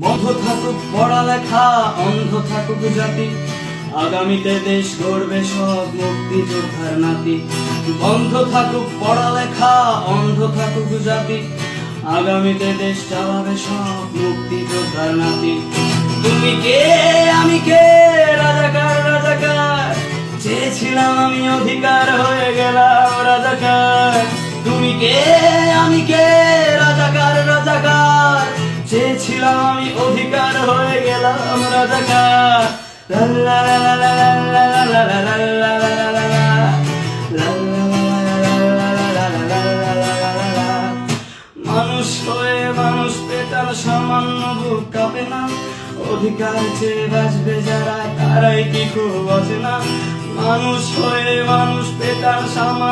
বন্ধ থাকুক পড়ালেখা, অন্ধ থাকুক জাতি। আগামীতে দেশ গড়বে সব মুক্তিযোদ্ধার নাতি। বন্ধ থাকুক পড়ালেখা, অন্ধ থাকুক জাতি। আগামীতে দেশ চালাবে সব মুক্তিযোদ্ধার নাতি। তুমি কে, আমি কে? চেয়েছিলাম অধিকার হয়ে গেলাম রাজাকার লা লা লা লা লা লা। মানুষ হয়ে মানুষ সামান্য বুক কাঁপে না অধিকার চেয়ে বাঁচবে যারা তারাই কি খুব না মানুষ হয়ে মানুষ পেটার সামান্য